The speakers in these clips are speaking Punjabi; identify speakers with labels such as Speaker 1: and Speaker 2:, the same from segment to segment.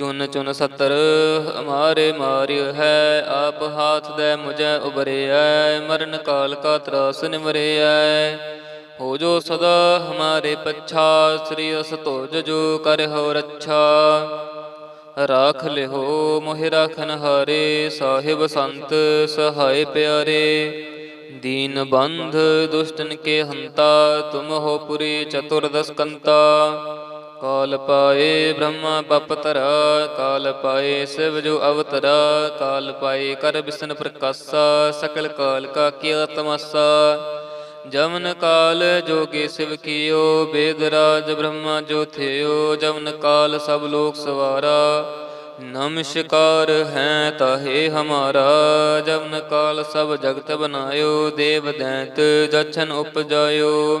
Speaker 1: ਚੁਨ ਚੁਨ ਸਤਰ, ਹਮਾਰੇ ਮਾਰਿ ਹੈ, ਆਪ ਹਾਥ ਦੇ ਮੁਝੈ ਉਬਰਿਐ ਮਰਨ ਕਾਲ ਕਾ ਤਰਾਸ ਨਿਵਰਿਐ। ਹੋ ਜੋ ਸਦਾ ਹਮਾਰੇ ਪੱਛਾ, ਸ੍ਰੀ ਅਸ ਤੋਜ ਜੋ ਕਰ ਹੋ ਰੱਛਾ। ਰਾਖ ਲਿਹੋ, ਮੋਹਿ ਰਾਖਨ ਹਾਰੇ, ਸਾਹਿਬ ਸੰਤ ਸਹਾਇ ਪਿਆਰੇ। ਦੀਨ ਬੰਧ ਦੁਸ਼ਟਨ ਕੇ ਹੰਤਾ, ਤੁਮ ਹੋ ਪੁਰੀ ਚਤੁਰਦਸ ਕੰਤਾ। ਕਾਲ ਪਾਏ ਬ੍ਰਹਮਾ ਬਪਤਰਾ ਕਾਲ ਪਾਏ ਸਿਵ ਜੋ ਅਵਤਰਾ, ਕਾਲ ਪਾਏ ਕਰ ਬਿਸਨ ਪ੍ਰਕਾਸ਼ਾ, ਸਕਲ ਕਾਲ ਕਾ ਕੀਆ ਤਮਸਾ। ਜਮਨ ਕਾਲ ਜੋਗੇ ਸਿਵ ਕੀਓ, ਬੇਦ ਰਾਜ ਬ੍ਰਹਮਾ ਜੋ ਥਿਓ ਜਮਨ ਕਾਲ ਸਭ ਲੋਕ ਸਵਾਰਾ। ਨਮਸਕਾਰ ਹੈ ਤਾਹੇ ਹਮਾਰਾ ਜਮਨ ਕਾਲ ਸਭ ਜਗਤ ਬਨਾਇਓ, ਦੇਵ ਦੈਂਤ ਜਛਨ ਉਪਜਾਇਓ।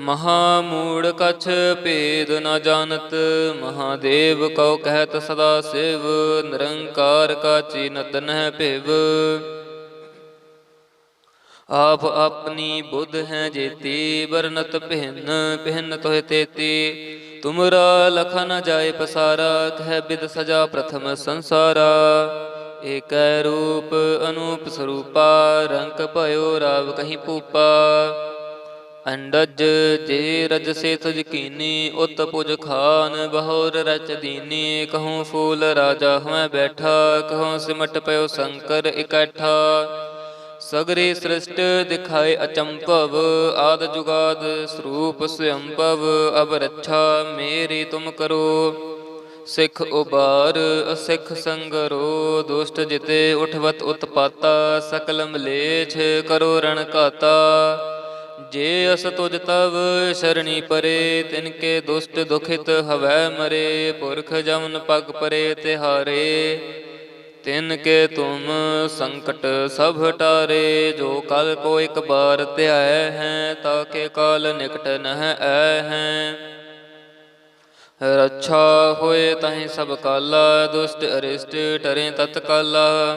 Speaker 1: ਮਹਾ ਮੂੜ ਕਛ ਭੇਦ ਨ ਜਾਣਤ, ਮਹਾਦੇਵ ਕਉ ਕਹਿਤ ਸਦਾ ਸਿਵ, ਨਿਰੰਕਾਰ ਕਾ ਚੀਨਤ ਨਹਿ ਭਿਵ। ਆਪ ਆਪਣੀ ਬੁੱਧ ਹੈ ਜੇਤੀ, ਵਰਨਤ ਪਹਿਨ ਪਹਿਨ ਤੋਹਿ ਤੇਤੀ। ਤੁਮਰਾ ਲਖਾ ਨ ਜਾਏ ਪਸਾਰਾ, ਕਹਿ ਬਿਦ ਸਜਾ ਪ੍ਰਥਮ ਸੰਸਾਰਾ। ਏਕੈ ਰੂਪ ਅਨੂਪ ਸਰੂਪਾ, ਰੰਗ ਭਇਓ ਰਾਵ ਕਹੀਂ ਪੂਪਾ ਅੰਡਜ ਜੇ ਰਜ ਸੇ ਤੁਜ ਉਤ ਪੁਜ ਖਾਨ, ਬਹੁਰ ਰਚ ਦੀਨੀ। ਕਹੂੰ ਫੂਲ ਰਾਜਾ ਹੋਇ ਬੈਠਾ, ਕਹੂੰ ਸਿਮਟ ਪਇਓ ਸ਼ੰਕਰ ਇਕੱਠਾ। ਸਗਰੇ ਸ੍ਰਿਸ਼ਟ ਦਿਖਾਏ ਅਚੰਭਵ, ਆਦ ਜੁਗਾਦ ਸਰੂਪ ਸਯੰਭਵ ਅਬ ਰੱਛਾ ਮੇਰੀ ਤੁਮ ਕਰੋ। ਸਿੱਖ ਉਬਾਰ, ਅਸਿੱਖ ਸੰਗਰੋ, ਦੁਸ਼ਟ ਜਿਤੇ ਉਠਵਤ ਉਤਪਾਤਾ ਸਕਲ ਮਲੇਛ ਕਰੋ ਰਣ ਕਾਤਾ ਜੇ ਅਸ ਤੁਜ ਤਵ ਸ਼ਰਣੀ ਪਰੇ, ਤਿਨ ਕੇ ਦੁਸ਼ਟ ਦੁਖਿਤ ਹਵੈ ਮਰੇ, ਪੁਰਖ ਜਮਨ ਪਗ ਪਰੇ ਤਿਹਾਰੇ। ਤਿਨ ਕੇ ਤੁਮ ਸੰਕਟ ਸਭ ਟਾਰੇ, ਜੋ ਕਲ ਕੋ ਇੱਕ ਬਾਰ ਧਿਆਇ ਹੈ, ਤਾਂ ਕੇ ਕਾਲ ਨਿਕਟ ਨਹ ਐ ਹੈ। ਰੱਛਾ ਹੋਏ ਤਹੀਂ ਸਭ ਕਾਲਾ, ਦੁਸ਼ਟ ਅਰਿਸ਼ਟ ਟਰੇ ਤਤਕਾਲਾ।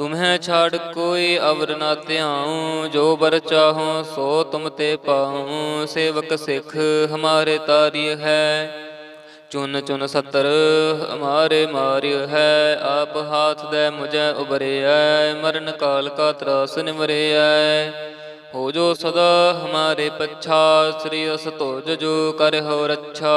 Speaker 1: ਤੁਮਹਿ ਛਾੜ ਕੋਈ ਅਵਰ ਨਾ ਧਿਆਉ, ਜੋ ਬਰ ਚਾਹੋ ਸੋ ਤੁਮ ਤੇ ਪਾਉ, ਸੇਵਕ ਸਿੱਖ ਹਮਾਰੇ ਤਾਰੀ ਹੈ। ਚੁਨ ਚੁਨ ਸਤਰ ਹਮਾਰੇ ਮਾਰਿ ਹੈ, ਆਪ ਹਾਥ ਦੇ ਮੁਝੈ ਉਬਰਿਐ ਮਰਨ ਕਾਲ ਕਾ ਤਰਾਸ ਨਿਮਰਿਐ ਹੋ ਜੋ ਸਦਾ ਹਮਾਰੇ ਪੱਛਾ, ਸ੍ਰੀ ਅਸਤੋਜ ਜੋ ਕਰ ਹੋ ਰੱਛਾ।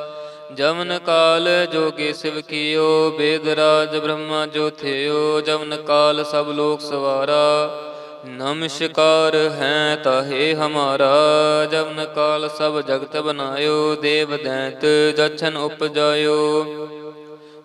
Speaker 1: ਜਮਨ ਕਾਲ ਜੋਗੇ ਸਿਵ ਕੀਓ, ਬੇਦ ਰਾਜ ਬ੍ਰਹਮਾ ਜੋ ਥਿਓ ਜਮਨ ਕਾਲ ਸਭ ਲੋਕ ਸਵਾਰਾ। ਨਮਸਕਾਰ ਹੈ ਤਾਹੇ ਹਮਾਰਾ, ਜਮਨ ਕਾਲ ਸਭ ਜਗਤ ਬਨਾਇਓ, ਦੇਵ ਦੈਂਤ ਜਛਨ ਉਪਜਾਇਓ।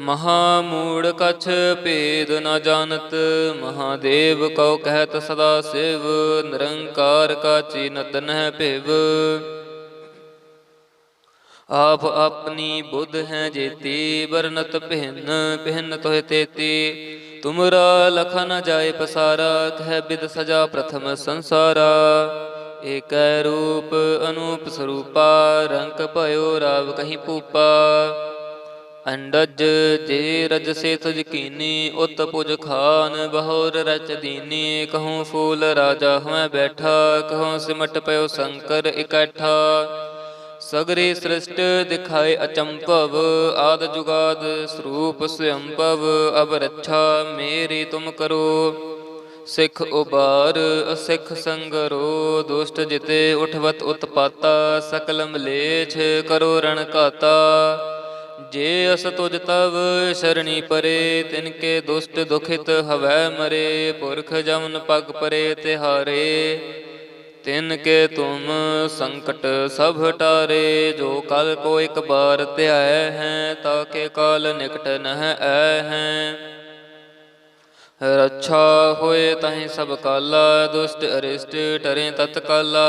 Speaker 1: ਮਹਾ ਮੂੜ ਕਛ ਭੇਦ ਨ ਜਾਣਤ, ਮਹਾਦੇਵ ਕਉ ਕਹਿਤ ਸਦਾ ਸਿਵ, ਨਿਰੰਕਾਰ ਕਾ ਚੀਨਤ ਨਹਿ ਭਿਵ। ਆਪ ਆਪਣੀ ਬੁੱਧ ਹੈ ਜੇਤੀ, ਵਰਨਤ ਪਹਿਨ ਪਹਿਨ ਤੋਹਿ ਤੇਤੀ। ਤੁਮਰਾ ਲਖ ਨ ਜਾਏ ਪਸਾਰਾ, ਕਹਿ ਬਿਦ ਸਜਾ ਪ੍ਰਥਮ ਸੰਸਾਰਾ। ਏਕੈ ਰੂਪ ਅਨੂਪ ਸਰੂਪਾ, ਰੰਗ ਭਇਓ ਰਾਵ ਕਹੀ ਪੂਪਾ। ਅੰਡਜ ਜੇ ਰਜ ਸੇ ਤੁਜ ਕੀਨੀ, ਉਤ ਪੁਜ ਖਾਨ ਬਹੁਰ ਰਚ ਦੀਨੀ। ਕਹੂੰ ਫੂਲ ਰਾਜਾ ਹਮੈ ਬੈਠਾ, ਕਹੂੰ ਸਿਮਟ ਪਇਓ ਸ਼ੰਕਰ ਇਕੱਠਾ। ਸਗਰੇ ਸ੍ਰਿਸ਼ਟ ਦਿਖਾਏ ਅਚੰਭਵ, ਆਦ ਜੁਗਾਦ ਸਰੂਪ ਸਯੰਭਵ ਅਬ ਰੱਛਾ ਮੇਰੀ ਤੁਮ ਕਰੋ। ਸਿੱਖ ਉਬਾਰ ਅਸਿੱਖ ਸੰਗਰੋ, ਦੁਸ਼ਟ ਜਿਤੇ ਉਠਵਤ ਉਤਪਾਤਾ ਸਕਲ ਮਲੇਛ ਕਰੋ ਰਣ ਕਾਤਾ ਜੇ ਅਸ ਤੁਜ ਤਵ ਸ਼ਰਣੀ ਪਰੇ, ਤਿਨ ਕੇ ਦੁਸ਼ਟ ਦੁਖਿਤ ਹਵੈ ਮਰੇ, ਪੁਰਖ ਜਮਨ ਪਗ ਪਰੇ ਤਿਹਾਰੇ। ਤਿਨ ਕੇ ਤੁਮ ਸੰਕਟ ਸਭ ਹਟਾਰੇ ਜੋ ਕਲ ਕੋ ਇੱਕ ਬਾਰ ਧਿਆਇ ਹੈ ਤਾਕੇ ਕਾਲ ਨਿਕਟ ਨਹ ਐ ਹੈ। ਰੱਛਾ ਹੋਏ ਤਹੀਂ ਸਭ ਕਾਲਾ, ਦੁਸ਼ਟ ਅਰਿਸ਼ਟ ਟਰੇ ਤਤਕਾਲਾ।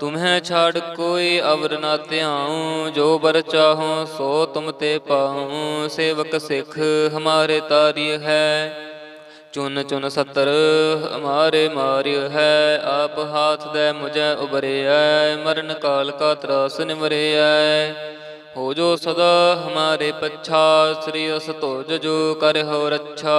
Speaker 1: ਤੁਮਹਿ ਛਾੜ ਕੋਈ ਅਵਰ ਨਾ ਧਿਆਉ, ਜੋ ਬਰ ਚਾਹੋ ਸੋ ਤੁਮ ਤੇ ਪਾਉ। ਸੇਵਕ ਸਿੱਖ ਹਮਾਰੇ ਤਾਰੀ ਹੈ, ਚੁਨ ਚੁਨ ਸਤਰ ਹਮਾਰੇ ਮਾਰਿ ਹੈ। ਆਪ ਹਾਥ ਦੇ ਮੁਝੈ ਉਬਰਿਐ ਮਰਨ ਕਾਲ ਕਾ ਤਰਾਸ ਨਿਮਰਿਐ। ਹੋ ਜੋ ਸਦਾ ਹਮਾਰੇ ਪੱਛਾ, ਸ੍ਰੀ ਅਸਤੋਜ ਜੋ ਕਰ ਹੋ ਰੱਛਾ।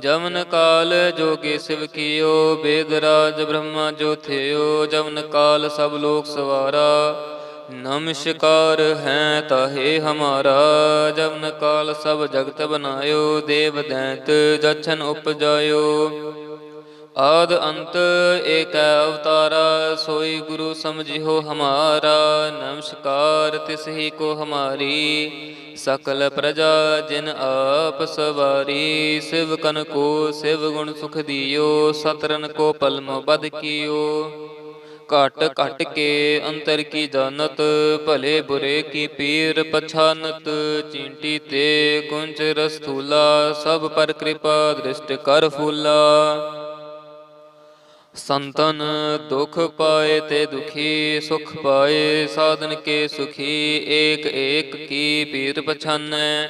Speaker 1: ਜਮਨ ਕਾਲ ਜੋਗੇ ਸਿਵ ਕੀਓ, ਬੇਦ ਰਾਜ ਬ੍ਰਹਮਾ ਜੋ ਥਿਓ ਜਮਨ ਕਾਲ ਸਭ ਲੋਕ ਸਵਾਰਾ। ਨਮਸਕਾਰ ਹੈ ਤਾਹੇ ਹਮਾਰਾ ਜਮਨ ਕਾਲ ਸਭ ਜਗਤ ਬਨਾਇਓ, ਦੇਵ ਦੈਂਤ ਜਛਨ ਉਪਜਾਇਓ। ਆਦ ਅੰਤ ਏਕ ਅਵਤਾਰਾ, ਸੋਈ ਗੁਰੂ ਸਮਝਿਓ ਹਮਾਰਾ, ਨਮਸਕਾਰ ਤਿਸ ਹੀ ਕੋ ਹਮਾਰੀ। ਸਕਲ ਪ੍ਰਜਾ ਜਿਨ ਆਪ ਸਵਾਰੀ, ਸਿਵ ਕਨ ਕੋ ਸਿਵ ਗੁਣ ਸੁਖ ਦਿਓ, ਸਤਰਨ ਕੋ ਪਲਮ ਬਦ ਕੀਓ। ਘਟ ਘਟ ਕੇ ਅੰਤਰ ਕੀ ਜਾਣਤ, ਭਲੇ ਬੁਰੇ ਕੀ ਪੀਰ ਪਛਾਨਤ, ਚੀਂਟੀ ਤੇ ਕੁੰਚ ਰਸਥੂਲਾ, ਸਭ ਪਰ ਕਿਰਪਾ ਦ੍ਰਿਸ਼ਟ ਕਰ ਫੂਲਾ। ਸੰਤਨ ਦੁਖ ਪਾਏ ਤੇ ਦੁਖੀ, ਸੁਖ ਪਾਏ, ਸਾਧਨ ਕੇ ਸੁਖੀ, ਏਕ ਏਕ ਕੀ ਪੀਰ ਪਛਾਨੈ।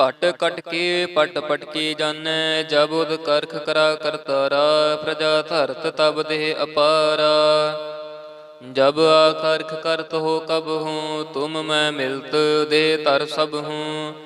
Speaker 1: ਘਟ ਘਟ ਕੇ ਪਟ ਪਟ ਕੀ ਜਾਣੈ ਜਬ ਉਦ ਕਰਖ ਕਰਾ ਕਰਤਾਰਾ, ਪ੍ਰਜਾ ਧਰਤ ਤਬ ਦੇ ਅਪਾਰਾ। ਜਬ ਆਖਰਖ ਕਰਤ ਹੋ ਕਬ ਹੂੰ, ਤੁਮ ਮੈਂ ਮਿਲਤ ਦੇ ਤਰ ਸਭ ਹੂੰ।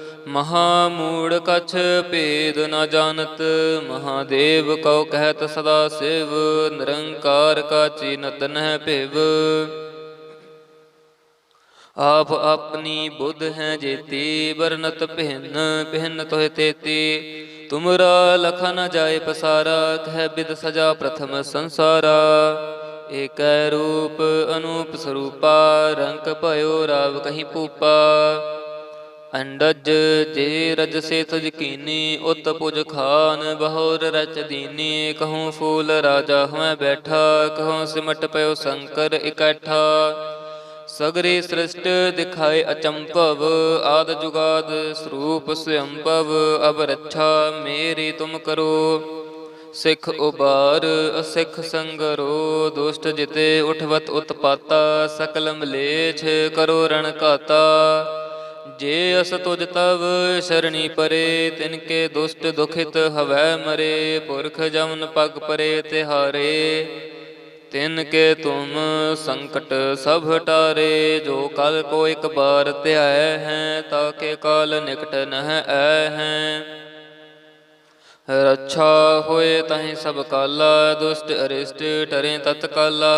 Speaker 1: ਮਹਾ ਮੂੜ ਕਛ ਭੇਦ ਨ ਜਾਣਤ, ਮਹਾਦੇਵ ਕਉ ਕਹਿਤ ਸਦਾ ਸਿਵ, ਨਿਰੰਕਾਰ ਕਾ ਚੀਨਤ ਨਹਿ ਭਿਵ। ਆਪ ਆਪਣੀ ਬੁੱਧ ਹੈ ਜੇਤੀ, ਵਰਨਤ ਭਿੰਨ ਭਿੰਨ ਤੋਹਿ ਤੇਤੀ। ਤੁਮਰਾ ਲਖਾ ਨ ਜਾਏ ਪਸਾਰਾ, ਕਹਿ ਬਿਦ ਸਜਾ ਪ੍ਰਥਮ ਸੰਸਾਰਾ। ਏਕੈ ਰੂਪ ਅਨੂਪ ਸਰੂਪਾ, ਰੰਗ ਭਇਓ ਰਾਵ ਕਹੀਂ ਪੂਪਾ ਅੰਡਜ ਜੇ ਰਜ ਸੇ ਤੁਜ ਕੀਨੀ, ਉਤ ਪੁਜ ਖਾਨ, ਬਹੋਰ ਰਚ ਦੀਨੀ। ਕਹੂੰ ਫੂਲ ਰਾਜਾ ਹੋਇ ਬੈਠਾ, ਕਹੂੰ ਸਿਮਟ ਪਇਓ ਸ਼ੰਕਰ ਇਕੱਠਾ। ਸਗਰੀ ਸ੍ਰਿਸ਼ਟ ਦਿਖਾਏ ਅਚੰਭਵ, ਆਦ ਜੁਗਾਦ ਸਰੂਪ ਸਯੰਭਵ ਅਬ ਰੱਛਾ ਮੇਰੀ ਤੁਮ ਕਰੋ। ਸਿੱਖ ਉਬਾਰ, ਅਸਿੱਖ ਸੰਗਰੋ, ਦੁਸ਼ਟ ਜਿਤੇ ਉਠਵਤ ਉਤਪਾਤਾ ਸਕਲ ਮਲੇਛ ਕਰੋ ਰਣ ਕਾਤਾ ਜੇ ਅਸ ਤੁਜ ਤਵ ਸ਼ਰਣੀ ਪਰੇ, ਤਿਨ ਕੇ ਦੁਸ਼ਟ ਦੁਖਿਤ ਹਵੈ ਮਰੇ, ਪੁਰਖ ਜਮਨ ਪਗ ਪਰੇ ਤਿਹਾਰੇ। ਤਿਨ ਕੇ ਤੁਮ ਸੰਕਟ ਸਭ ਟਾਰੇ, ਜੋ ਕਲ ਕੋ ਇੱਕ ਬਾਰ ਧਿਆਇ ਹੈ, ਤਾਂ ਕੇ ਕਾਲ ਨਿਕਟ ਨਹਿ ਐ ਹੈ। ਰੱਛਾ ਹੋਏ ਤਹੀਂ ਸਭ ਕਾਲਾ, ਦੁਸ਼ਟ ਅਰਿਸ਼ਟ ਟਰੇ ਤਤਕਾਲਾ।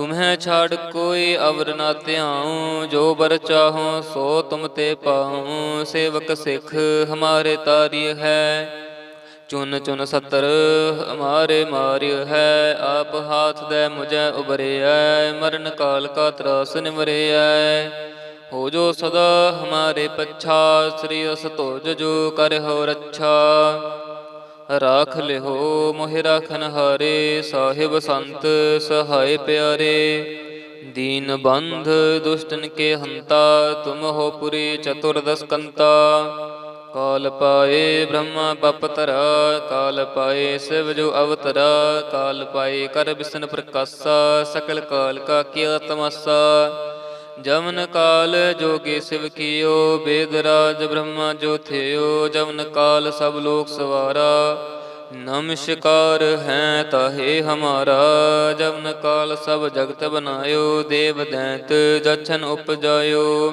Speaker 1: ਤੁਮਹਿ ਛਾੜ ਕੋਈ ਅਵਰ ਨਾ ਧਿਆਉ, ਜੋ ਬਰ ਚਾਹੋ ਸੋ ਤੁਮ ਤੇ ਪਾਉ, ਸੇਵਕ ਸਿੱਖ ਹਮਾਰੇ ਤਾਰੀ ਹੈ। ਚੁਨ ਚੁਨ ਸਤਰ ਹਮਾਰੇ ਮਾਰਿ ਹੈ, ਆਪ ਹਾਥ ਦੇ ਮੁਝੈ ਉਬਰਿਐ ਮਰਨ ਕਾਲ ਕਾ ਤਰਾਸ ਨਿਵਰਿਐ ਹੋ ਜੋ ਸਦਾ ਹਮਾਰੇ ਪੱਛਾ, ਸ੍ਰੀ ਅਸਤੋਜ ਜੋ ਕਰ ਹੋ ਰੱਛਾ। ਰਾਖ ਲਿਹੋ, ਮੋਹਿ ਰਾਖਨ ਹਾਰੇ, ਸਾਹਿਬ ਸੰਤ ਸਹਾਇ ਪਿਆਰੇ। ਦੀਨ ਬੰਧ ਦੁਸ਼ਟਨ ਕੇ ਹੰਤਾ, ਤੁਮ ਹੋ ਪੁਰੀ ਚਤੁਰਦਸ ਕੰਤਾ ਕਾਲ ਪਾਏ ਬ੍ਰਹਮਾ ਬਪਤਰਾ ਕਾਲ ਪਾਏ ਸਿਵ ਜੋ ਅਵਤਰਾ, ਕਾਲ ਪਾਏ ਕਰ ਬਿਸਨ ਪ੍ਰਕਾਸ਼ਾ, ਸਕਲ ਕਾਲ ਕਾ ਕੀਆ ਤਮਸਾ ਜਮਨ ਕਾਲ ਜੋਗੀ ਸਿਵ ਕੀਓ, ਬੇਦ ਰਾਜ ਬ੍ਰਹਮਾ ਜੋ ਥਿਓ ਜਮਨ ਕਾਲ ਸਭ ਲੋਕ ਸਵਾਰਾ। ਨਮਸਕਾਰ ਹੈ ਤਾਹੇ ਹਮਾਰਾ, ਜਮਨ ਕਾਲ ਸਭ ਜਗਤ ਬਨਾਇਓ, ਦੇਵ ਦੈਂਤ ਜਛਨ ਉਪਜਾਇਓ।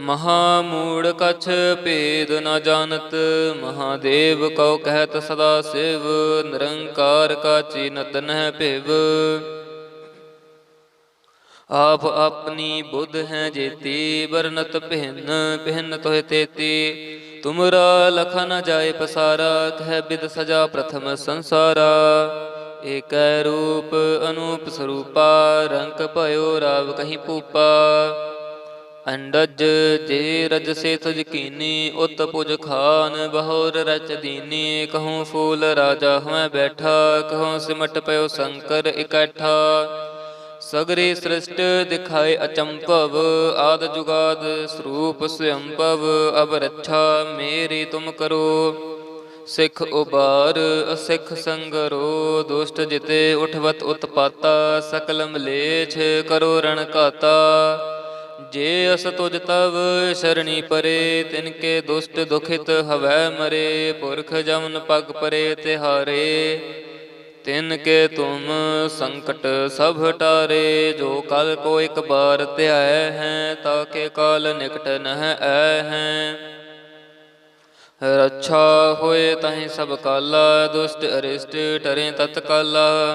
Speaker 1: ਮਹਾ ਮੂੜ ਕਛ ਭੇਦ ਨ ਜਾਣਤ, ਮਹਾਦੇਵ ਕਉ ਕਹਿਤ ਸਦਾ ਸਿਵ, ਨਿਰੰਕਾਰ ਕਾ ਚੀਨਤ ਨਹਿ ਭਿਵ। ਆਪ ਆਪਣੀ ਬੁੱਧ ਹੈ ਜੇਤੀ, ਵਰਨਤ ਭਿੰਨ ਭਿੰਨ ਤੋਹਿ ਤੇਤੀ। ਤੁਮਰਾ ਲਖ ਨ ਜਾਏ ਪਸਾਰਾ, ਕਹਿ ਬਿਦ ਸਜਾ ਪ੍ਰਥਮ ਸੰਸਾਰਾ। ਏਕੈ ਰੂਪ ਅਨੂਪ ਸਰੂਪਾ, ਰੰਗ ਭਇਓ ਰਾਵ ਕਹੀਂ ਪੂਪਾ ਅੰਡਜ ਜੇ ਰਜ ਸੇ ਤੁਜ ਕੀਨੀ, ਉਤ ਪੁਜ ਖਾਨ ਬਹੁਰ ਰਚ ਦੀਨੀ। ਕਹੂੰ ਫੂਲ ਰਾਜਾ ਹਮੈ ਬੈਠਾ, ਕਹੂੰ ਸਿਮਟ ਪਇਓ ਸ਼ੰਕਰ ਇਕੱਠਾ। ਸਗਰੇ ਸ੍ਰਿਸ਼ਟ ਦਿਖਾਏ ਅਚੰਭਵ, ਆਦ ਜੁਗਾਦ ਸਰੂਪ ਸਯੰਭਵ ਅਬ ਰੱਛਾ ਮੇਰੀ ਤੁਮ ਕਰੋ। ਸਿੱਖ ਉਬਾਰ ਅਸਿੱਖ ਸੰਗਰੋ, ਦੁਸ਼ਟ ਜਿਤੇ ਉਠਵਤ ਉਤਪਾਤਾ ਸਕਲ ਮਲੇਛ ਕਰੋ ਰਣ ਕਾਤਾ ਜੇ ਅਸ ਤੁਜ ਤਵ ਸ਼ਰਣੀ ਪਰੇ, ਤਿਨ ਕੇ ਦੁਸ਼ਟ ਦੁਖਿਤ ਹਵੈ ਮਰੇ, ਪੁਰਖ ਜਮਨ ਪਗ ਪਰੇ ਤਿਹਾਰੇ। ਤਿਨ ਕੇ ਤੁਮ ਸੰਕਟ ਸਭ ਟਾਰੇ, ਜੋ ਕਲ ਕੋ ਇੱਕ ਬਾਰ ਧਿਆਇ ਹੈ ਤਾਕੇ ਕਾਲ ਨਿਕਟ ਨਹ ਐ ਹੈ। ਰੱਛਾ ਹੋਏ ਤਹੀਂ ਸਭ ਕਾਲਾ, ਦੁਸ਼ਟ ਅਰਿਸ਼ਟ ਟਰੇ ਤਤਕਾਲਾ।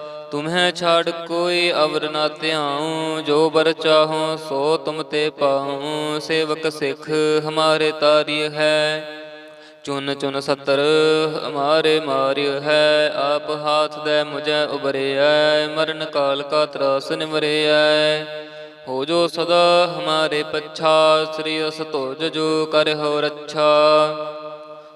Speaker 1: ਤੁਮਹਿ ਛਾੜ ਕੋਈ ਅਵਰ ਨਾ ਧਿਆਉ, ਜੋ ਬਰ ਚਾਹੋ ਸੋ ਤੁਮ ਤੇ ਪਾਉ, ਸੇਵਕ ਸਿੱਖ ਹਮਾਰੇ ਤਾਰੀ ਹੈ। ਚੁਨ ਚੁਨ ਸਤਰ ਹਮਾਰੇ ਮਾਰਿ ਹੈ, ਆਪ ਹਾਥ ਦੇ ਮੁਝੈ ਉਬਰਿਐ ਮਰਨ ਕਾਲ ਕਾ ਤਰਾਸ ਨਿਵਰਿਐ ਹੋ ਜੋ ਸਦਾ ਹਮਾਰੇ ਪੱਛਾ, ਸ੍ਰੀ ਅਸਤੋਜ ਜੋ ਕਰ ਹੋ ਰੱਛਾ।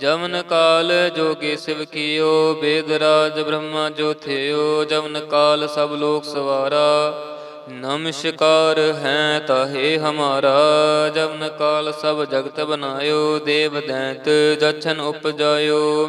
Speaker 1: ਜਮਨ ਕਾਲ ਜੋਗੇ ਸਿਵ ਕੀਓ, ਬੇਦ ਰਾਜ ਬ੍ਰਹਮਾ ਜੋ ਥਿਓ ਜਮਨ ਕਾਲ ਸਭ ਲੋਕ ਸਵਾਰਾ। ਨਮਸਕਾਰ ਹੈ ਤਾਹੇ ਹਮਾਰਾ, ਜਮਨ ਕਾਲ ਸਭ ਜਗਤ ਬਨਾਇਓ, ਦੇਵ ਦੈਂਤ ਜਛਨ ਉਪਜਾਇਓ।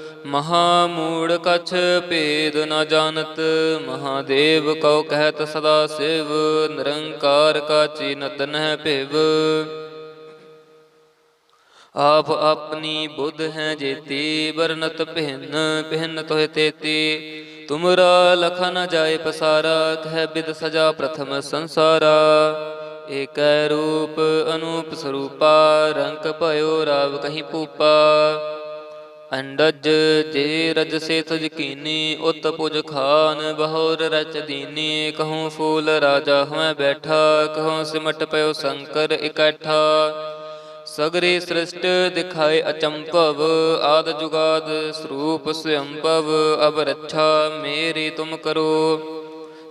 Speaker 1: ਮਹਾ ਮੂੜ ਕਛ ਭੇਦ ਨ ਜਾਣਤ, ਮਹਾਦੇਵ ਕਉ ਕਹਿਤ ਸਦਾ ਸਿਵ, ਨਿਰੰਕਾਰ ਕਾ ਚੀਨਤ ਨਹਿ ਭਿਵ। ਆਪ ਆਪਣੀ ਬੁੱਧ ਹੈ ਜੇਤੀ, ਵਰਨਤ ਭਿੰਨ ਭਿੰਨ ਤੋਹਿ ਤੇਤੀ। ਤੁਮਰਾ ਲਖ ਨ ਜਾਏ ਪਸਾਰਾ, ਕਹਿ ਬਿਦ ਸਜਾ ਪ੍ਰਥਮ ਸੰਸਾਰਾ। ਏਕੈ ਰੂਪ ਅਨੂਪ ਸਰੂਪਾ, ਰੰਗ ਭਇਓ ਰਾਵ ਕਹੀਂ ਪੂਪਾ ਅੰਡਜ ਜੇ ਰਜ ਸੇ ਤੁਜ ਕੀਨੀ, ਉਤ ਪੁਜ ਖਾਨ, ਬਹੋਰ ਰਚ ਦੀਨੀ। ਕਹੂੰ ਫੂਲ ਰਾਜਾ ਹੋਇ ਬੈਠਾ, ਕਹੂੰ ਸਿਮਟ ਪਇਓ ਸ਼ੰਕਰ ਇਕੱਠਾ। ਸਗਰੇ ਸ੍ਰਿਸ਼ਟ ਦਿਖਾਏ ਅਚੰਭਵ, ਆਦ ਜੁਗਾਦ ਸਰੂਪ ਸਯੰਭਵ, ਅਬ ਰੱਛਾ ਮੇਰੀ ਤੁਮ ਕਰੋ।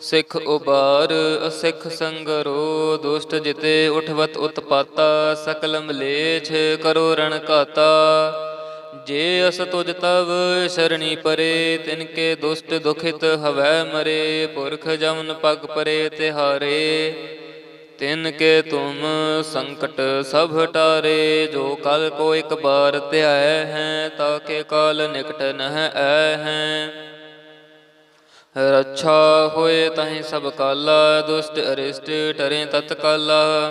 Speaker 1: ਸਿੱਖ ਉਬਾਰ, ਅਸਿੱਖ ਸੰਗਰੋ, ਦੁਸ਼ਟ ਜਿਤੇ ਉਠਵਤ ਉਤਪਾਤਾ ਸਕਲ ਮਲੇਛ ਕਰੋ ਰਣ ਕਾਤਾ ਜੇ ਅਸ ਤੁਜ ਤਵ ਸ਼ਰਣੀ ਪਰੇ, ਤਿਨ ਕੇ ਦੁਸ਼ਟ ਦੁਖਿਤ ਹਵੈ ਮਰੇ, ਪੁਰਖ ਜਮਨ ਪਗ ਪਰੇ ਤਿਹਾਰੇ। ਤਿਨ ਕੇ ਤੁਮ ਸੰਕਟ ਸਭ ਟਾਰੇ, ਜੋ ਕਲ ਕੋ ਇੱਕ ਬਾਰ ਧਿਆਇ ਹੈ ਤਾਕੇ ਕਾਲ ਨਿਕਟ ਨਹ ਐ ਹੈ। ਰੱਛਾ ਹੋਏ ਤਹੀਂ ਸਭ ਕਾਲਾ, ਦੁਸ਼ਟ ਅਰਿਸ਼ਟ ਟਰੇ ਤਤਕਾਲਾ।